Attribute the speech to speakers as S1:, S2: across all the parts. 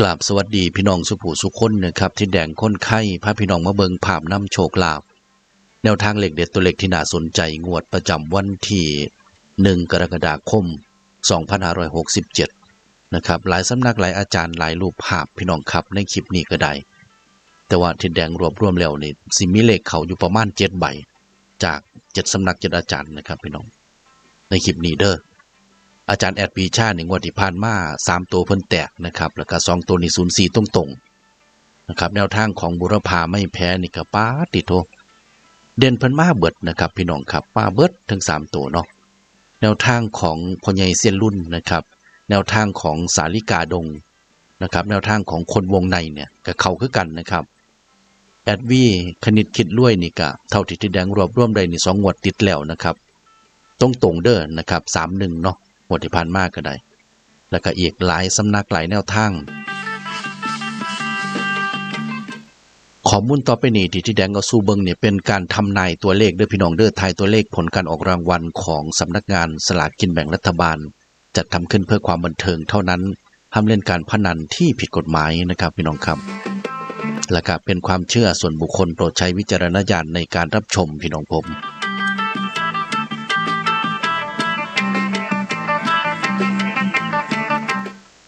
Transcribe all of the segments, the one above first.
S1: กราบสวัสดีพี่น้องสุผู้สุขคนนะครับที่แดงค้นไข่พาพี่น้องมาเบิงภาพน้ำโชคลาภแนวทางเหล็กเด็ดตัวเหล็กที่น่าสนใจงวดประจำวันที่หนึ่งกรกฎาคม 2567 นะครับ หลายสำนักหลายอาจารย์หลายรูปภาพพี่น้องครับในคลิปนี้ก็ได้ แต่ว่าที่แดงรวบรวมแล้วนี่สิมีเลขเขาอยู่ประมาณเจ็ดใบ จากเจ็ดสำนักเจ็ดอาจารย์นะครับพี่น้องในคลิปนี้เด้อ อาจารย์แอดปีชาหนึ่งวันที่ผ่านมาสามตัวเพิ่นแตกนะครับแล้วก็สองตัวนี่ศูนย์สี่ตรงตรงๆนะครับแนวทางของบุรพาไม่แพ้นี่ก็ป้าติโทเด่นเพิ่นมาเบิดนะครับพี่น้องครับมาเบิดถึงสามตัวเนาะแนวทางของพ่อใหญ่เซียนรุ่นนะครับ แนวทางของสาลิกาดงนะครับ แนวทางของคนวงในเนี่ยก็เข้าคือกันนะครับแอดวีคณิตคิดรวยนี่ก็เท่าที่ที่แดงรวบรวมได้นี่สองงวดติดแล้วนะครับ ตรงตรงเด้อนะครับสามหนึ่งเนาะ วดที่ผ่านมากก็ได้ แล้วก็อีกหลายสำนักหลายแนวทางข้อมูลต่อไปนี้ที่ที่แดงก็สู้เบิงเนี่ยเป็นการทำนายตัวเลขเด้อพี่น้องเด้อทายตัวเลขผลการออกรางวัลของสำนักงานสลากกินแบ่งรัฐบาล จัดทำขึ้นเพื่อความบันเทิงเท่านั้นห้ามเล่นการพนันที่ผิดกฎหมายนะครับพี่น้องครับและก็เป็นความเชื่อส่วนบุคคลโปรดใช้วิจารณญาณในการรับชมพี่น้องผม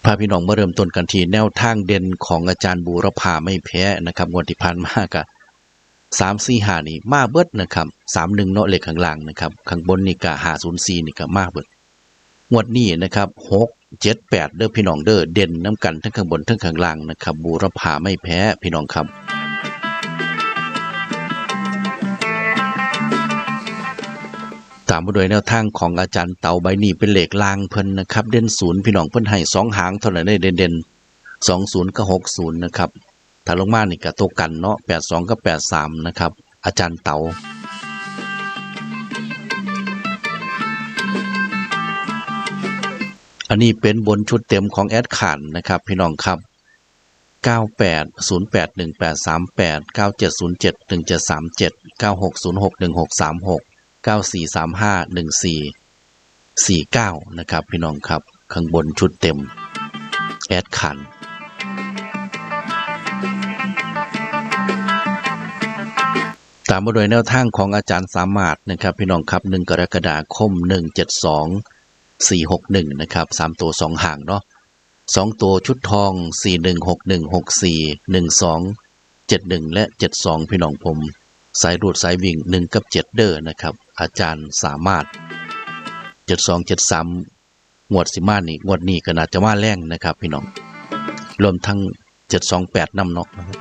S1: พาพี่น้องมาเริ่มต้นกันทีแนวทางเด่นของอาจารย์บูรพาไม่แพ้นะครับงวดที่ผ่านมากะสามสี่หานี่มาเบิดนะครับสามหนึ่งเนาะเลขข้างล่างนะครับข้างบนนี่กะหาศูนย์สี่นี่ก็มาเบิดงวดนี้นะครับหกเจ็ดแปดเด้อพี่น้องเด้อเด่นน้ำกันทั้งข้างบนทั้งข้างล่างนะครับบูรพาไม่แพ้พี่น้องครับ ตามมาด้วยแนวทางของอาจารย์เต่าใบนี้เป็นเหล็กลางเพิ่นนะครับเด่นศูนย์พี่น้องเพิ่นให้สองหางเท่านั้นได้เด่นเด่นสองศูนย์กับหกศูนย์นะครับถ้าลงมานี่ก็ตัวกันเนาะแปดสองกับแปดสามนะครับอาจารย์เต่าอันนี้เป็นบนชุดเต็มของแอดขันนะครับพี่น้องครับ 98 08 1838 9707 1737 9606 1636 9435 14 49 นะครับ พี่น้องครับ ข้างบนชุดเต็ม แอดขันตามมาโดยแนวทางของอาจารย์สามารถนะครับ พี่น้องครับ 1 กรกฎาคม 172 461 นะครับ 3 ตัว 2 ห่างเนาะสองตัวชุดทอง 4 1 6 1 6 4 1 2 7 1 และ 72 พี่น้องผม สายรูดสายวิ่ง 1 กับ 7 เด้อนะครับ อาจารย์สามารถ72 73งวดสิมานี่งวดนี้ก็น่าจะว่าแรงนะครับ พี่น้องรวมทั้ง728นำนาะนะครับ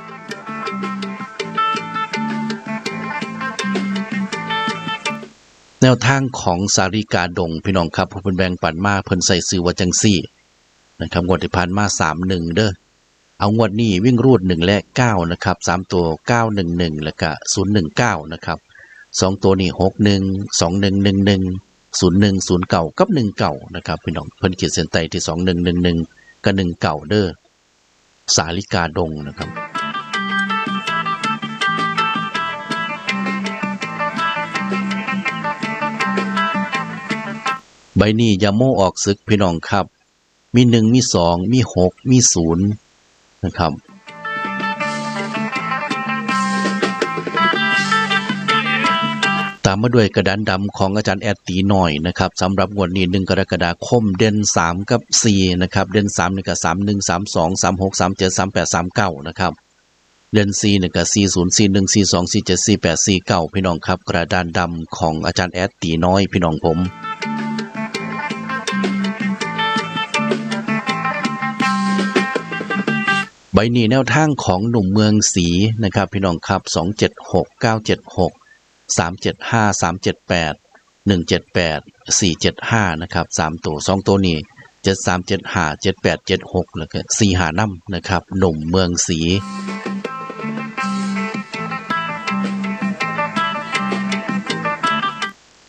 S1: แนวทางของสาริกาดง พี่น้องครับผู้เป็นแบงปันมาเพิ่นใส่ซื้อว่าจังซี่นะครับงวดที่ผ่านมาสามหนึ่งเด้อเอางวดนี้วิ่งรูดหนึ่งและเก้านะครับสามตัวเก้าหนึ่งหนึ่งแล้วก็ศูนย์หนึ่งเก้านะครับ สองตัวนี้หกหนึ่งสองหนึ่งหนึ่งหนึ่งศูนย์หนึ่งศูนย์เก่ากับหนึ่งเก่านะครับพี่น้องเพิ่นขีดเส้นใต้ที่สองหนึ่งหนึ่งหนึ่งกับหนึ่งเก่าเด้อสาลิกาดงนะครับใบนี้ยาโมออกศึกพี่น้องครับ มีหนึ่งมีสองมีหกมีศูนย์นะครับ มาด้วยกระดานดำของอาจารย์แอดตีหน่อยนะครับสำหรับงวดนี้หนึ่งกรกฎาคมเด่นสามกับสี่นะครับเด่นสามหนี่กับสามหนึ่งสามสองสามหกสามเจ็ดสามแปดสามเก้านะครับเด่นสี่หนี่งกับสี่ศูนย์สี่หนึ่งสี่สองสี่เจ็ดสี่แปดสี่เก้าพี่น้องครับ กระดานดำของอาจารย์แอดตีน้อยพี่น้องผมใบนี้แนวทางของหนุ่มเมืองศรีนะครับพี่น้องครับ 276 976 375 378 178 475นะครับ3ตัว2ตัวนี้7375 7876แล้วก็4หาน้ำนะครับ หนุ่มเมืองศรี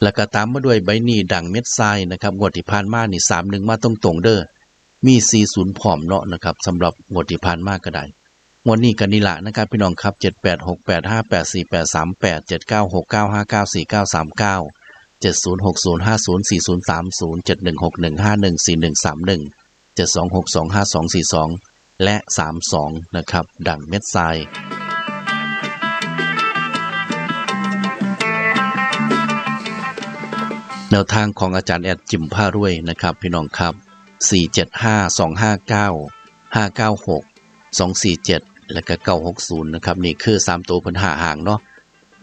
S1: แล้วก็ตามมาด้วยใบหนีดังเม็ดทรายนะครับงวดที่ผ่านมานี่31มาตรงๆเด้อมี40ผอมเนาะนะครับสำหรับงวดที่ผ่านมากก็ได้ งวดนี้กันนี่ละนะครับพี่น้องครับ7 8 6 8 5 8 4 8 3 8 7 9 6 9 5 9 4 9 3 9 7 0 6 0 5 0 4 0 3 0 7 1 6 1 5 1 4 1 3 1 7 2 6 2 5 2 4 2 และสามสองนะครับ ดังเม็ดทรายแนวทางของอาจารย์แอดจิมผ้ารวยนะครับพี่น้องครับ 475 259 596 247 และก็960นะครับนี่คือ3ตัวพันหาห่างเนาะ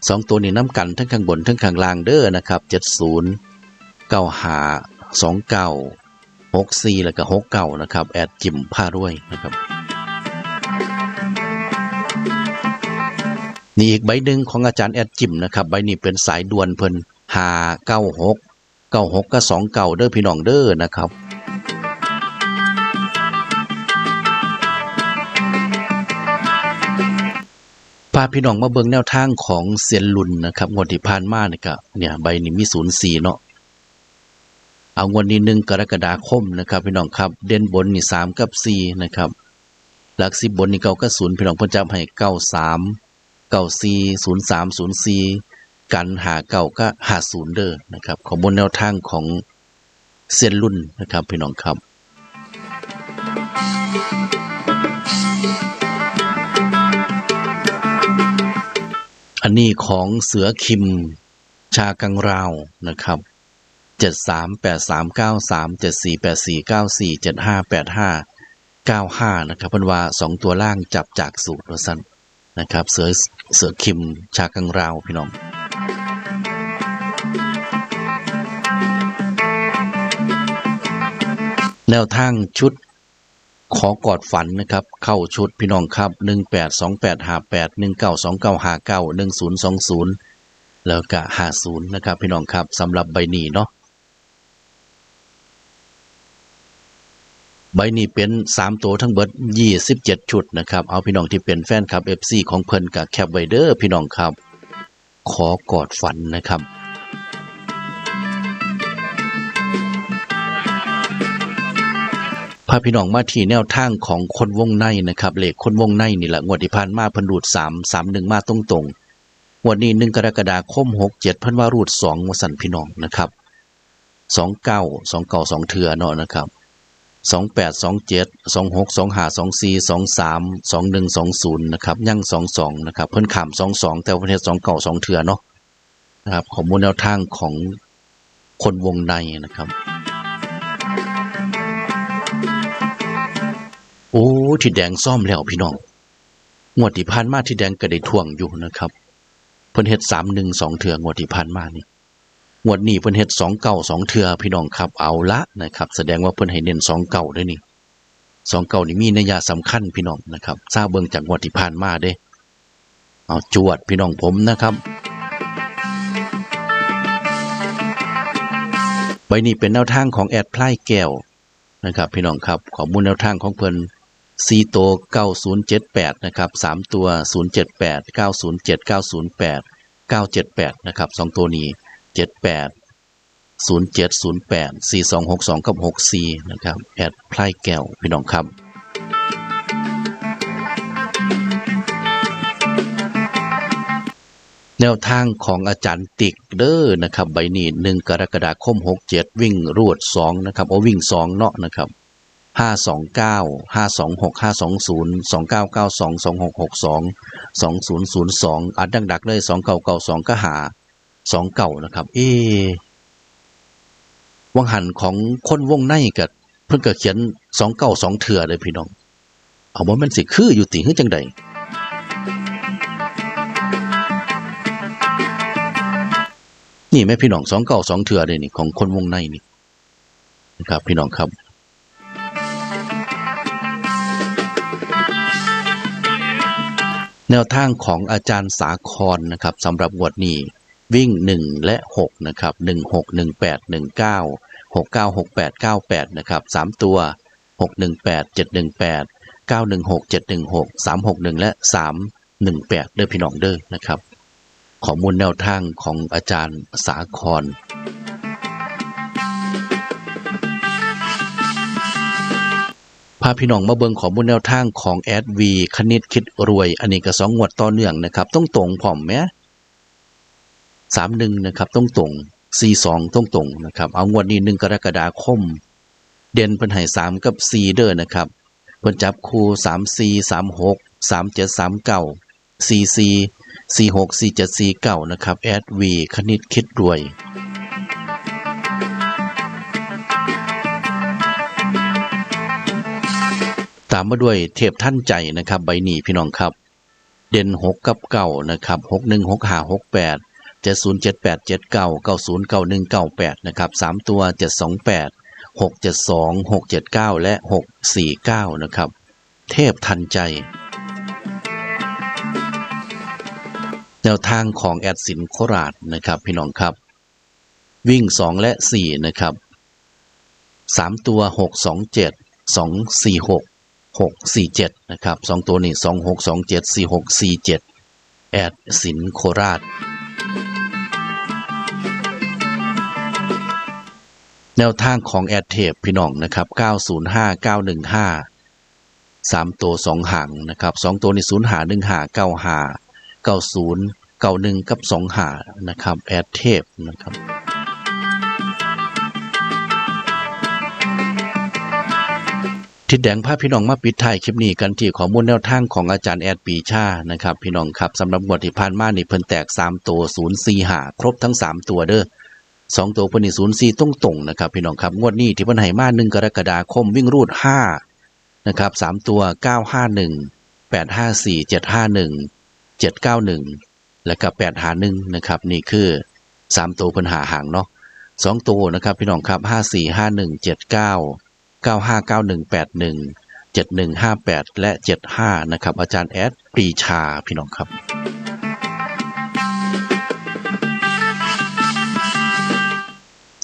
S1: สองตัวนี้น้ำกันทั้งข้างบนทั้งข้างล่างเด้อนะครับ70 95 29 64แล้วก็69นะครับแอดจิมผ้ารวยนะครับนี่อีกใบหนึ่งของอาจารย์แอดจิมนะครับใบนี้เป็นสายด่วนเพิ่นหาเก้าหกเก้าหกก็สองเก่าเด้อพี่น้องเด้อนะครับ พาพี่น้องมาเบิ่งแนวทางของเซียนลุนนะครับงวดที่ผ่านมาเนี่ยก็เนี่ยใบนี้มีศูนย์สี่เนาะเอางวดนี้หนึ่งกรกฎาคมนะครับ พี่น้องครับ เด่นบนนี่สามกับสี่นะครับ หลักสิบบนนี่เก้าก็ศูนย์พี่น้องเพิ่นจำให้เก้าสามเก้าสี่ศูนย์สามศูนย์สี่กันหาเก้าก็หาศูนย์เด้อนะครับของบนแนวทางของเซียนรุ่นนะครับ พี่น้องครับ นนี้ของเสือคิม ชากังราวนะครับเจ็ดสามแปดสามเก้าสามเจ็ดสี่แปดสี่เก้าสี่เจ็ดห้าแปดห้าเก้าห้านะครับพิ่นวาสองตัวล่างจับจากสูตรว่าสั้นนะครับ เสือเสือคิม ชากังราวพี่น้องแนวทางชุด ขอกอดฝันนะครับ เข้าชุดพี่น้องครับ1 8 2 8 5 8 1 9 2 9 5 9 1 0 2 0แล้วก็50นะครับ พี่น้องครับสำหรับใบนี้เนาะใบนี้เป็น3ตัวทั้งเบิด27ชุดนะครับ เอาพี่น้องที่เป็นแฟนคลับ FC ของเพิ่นกับแคปไวเดอร์พี่น้องครับ ขอกอดฝันนะครับ พาพี่น้องมาที่แนวทางของคนวงในนะครับเลขคนวงในนี่แหละงวดที่ผ่านมาพันรูดสามสามหนึ่งมาตรงตรงงวดนี้หนึ่งกรกฎาคมหกเจ็ดพันว่ารูดสองวสันพี่น้องนะครับสองเก้าสองเก้าสองเถื่อเนาะนะครับสองแปดสองเจ็ดสองหกสองห้าสองสี่สองสามสองหนึ่งสองศูนย์นะครับยั่งสองสองนะครับเพิ่นขามสองสองแต่ประเทศสองเก้าสองเถื่อเนาะนะครับข้อมูลแนวทางของคนวงในนะครับ โอ้ที่แดงซ่อมแล้วพี่น้องงวดที่ผ่านมาที่แดงก็ได้ท่วงอยู่นะครับเพิ่นเฮ็ดสามหนึ่งสองเถื่องวดที่ผ่านมานี่งวดนี้เพิ่นเฮ็ดสองเก่าสองเถื่อพี่น้องครับเอาละนะครับ แสดงว่าเพิ่นให้เน้นสองเก่าด้วยนี่สองเก่านี่มีนัยยะสำคัญพี่น้องนะครับทราบเบิ่งจากงวดที่ผ่านมาเด้เอาจวดพี่น้องผมนะครับใบนี้เป็นแนวทางของแอดพลายแก้วนะครับ พี่น้องครับข้อมูลแนวทางของเพิ่น 4ตัว9078นะครับ3ตัว078 907 908 978นะครับ2ตัวนี้78 0708 4262กับ64นะครับแอดพลายแก้วพี่น้องครับแนวทางของอาจารย์ติ๊กเด้อนะครับใบนี้หนึ่งกรกฎาคมหกเจ็ดวิ่งรวดสองนะครับเอาวิ่งสองเนาะนะครับ ห้าสองเก้าห้าสองหกห้าสองศูนย์สองเก้าเก้าสองสองหกหกสองสองศูนย์ศูนย์สองอัดดังดักเลยสองเก่าเก่าสองก็หาสองเก่านะครับ เอวังหันของคนวงในกับเพิ่นก็เขียนสองเก่าสองเถื่อเลยพี่น้อง เอาว่ามันสิคืออยู่ติหรือจังใดนี่แม่พี่น้องสองเก่าสองเถื่อเลยนี่ของคนวงในนี่นะครับ พี่น้องครับ แนวทางของอาจารย์สาครนะครับสำหรับวดนี้วิ่ง 1 และ 6 นะครับ 1 6 1 8 1 9 6 9 6 8 9 8 นะครับ 3 ตัว 6 1 8 7 1 8 9 1 6 7 1 6 3 6 1 และ 3 1 8 เด้อพี่น้องเด้อนะครับ ข้อมูลแนวทางของอาจารย์สาคราพี่น้องมาเบิงขอมูลแนวทางของแอดวีคณิตคิดรวย อันนี้ก็สองงวดต่อเนื่องนะครับ ต้องตรงผอมไหมสามหนึ่งนะครับ ต้องตรงสี่สองต้องตรงนะครับ เอางวดนี้หนึ่งกรกฎาคม เด่นเป็นไห้สามกับสี่เด้อนะครับเพิ่นจับคู่สามสี่สามหกสามเจ็ดสามเก้าสี่สี่สี่หกสี่เจ็ดสี่เก้านะครับแอดวีคณิตคิดรวย ตามมาด้วยเทพท่านใจนะครับ ใบหนีพี่น้องครับ เด่นหกกับเก้านะครับหกหนึ่งหกห้าหกแปดเจ็ดศูนย์เจ็ดแปดเจ็ดเก้าเก้าศูนย์เก้าหนึ่งเก้าแปดนะครับสามตัวเจ็ดสองแปดหกเจ็ดสองหกเจ็ดเก้าและหกสี่เก้านะครับ เทพทันใจ แนวทางของแอดสินโคราชนะครับ พี่น้องครับ วิ่งสองและสี่นะครับสามตัวหกสองเจ็ดสองสี่หก หกสี่เจ็ดนะครับสองตัวนี้สองหกสองเจ็ดสี่หกสี่เจ็ดแอดสินโคราช แนวทางของแอดเทปพี่น้องนะครับ 905 915 3 ตัว 2หางนะครับ 2 ตัวนี้0หา1หา9หา90 91 กับ 2หานะครับ แอดเทปนะครับ ทิดแดงพาพี่น้องมาปิดท้ายคลิปนี้กันที่ข้อมูลแนวทางของอาจารย์แอดปีชานะครับพี่น้องครับสำหรับงวดที่ผ่านมานี่เพิ่นแตก 3 ตัว0 4หาครบทั้ง 3 ตัวเด้อสองตัวเพิ่นนี่ศูนย์สี่ตรงตรงนะครับพี่น้องครับงวดนี้ที่เพิ่นให้มาหนึ่งกรกฎาคมวิ่งรูดห้านะครับสามตัวเก้าห้าหนึ่งแปดห้าสี่เจ็ดห้าหนึ่งเจ็ดเก้าหนึ่งแล้วก็แปดหาหนึ่งนะครับนี่คือสามตัวเพิ่นหาหางเนาะสองตัวนะครับพี่น้องครับห้าสี่ห้าหนึ่งเจ็ดเก้า เก้าห้าเก้าหนึ่งและเจ็ดห้านะครับ อาจารย์แอดปรีชาพี่น้องครับ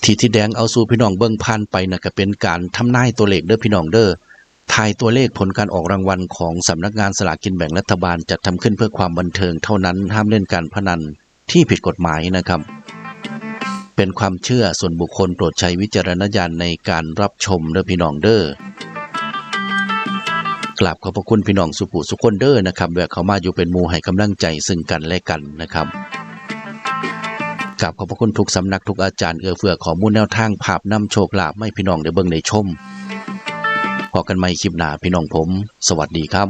S1: ที่ที่แดงเอาสู่พี่น้องเบิ่งผ่านไปนะก็เป็นการทำนายตัวเลขเด้อพี่น้องเด้อทายตัวเลขผลการออกรางวัลของสำนักงานสลากกินแบ่งรัฐบาลจัดทำขึ้นเพื่อความบันเทิงเท่านั้นห้ามเล่นการพนันที่ผิดกฎหมายนะครับ เป็นความเชื่อส่วนบุคคลโปรดใช้วิจารณญาณในการรับชมเด้อพี่น้องเด้อกราบขอบพระคุณพี่น้องสุปุสุคนเด้อนะครับแวะเข้ามาอยู่เป็นมูให้กำลังใจซึ่งกันและกันนะครับกราบขอบพระคุณทุกสำนักทุกอาจารย์เอื้อเฟื้อขอมูลแนวทางภาพนำโชคลาภไม่พี่น้องได้เบิ่งได้ชมพอกันใหม่คลิปหน้าพี่น้องผม สวัสดีครับ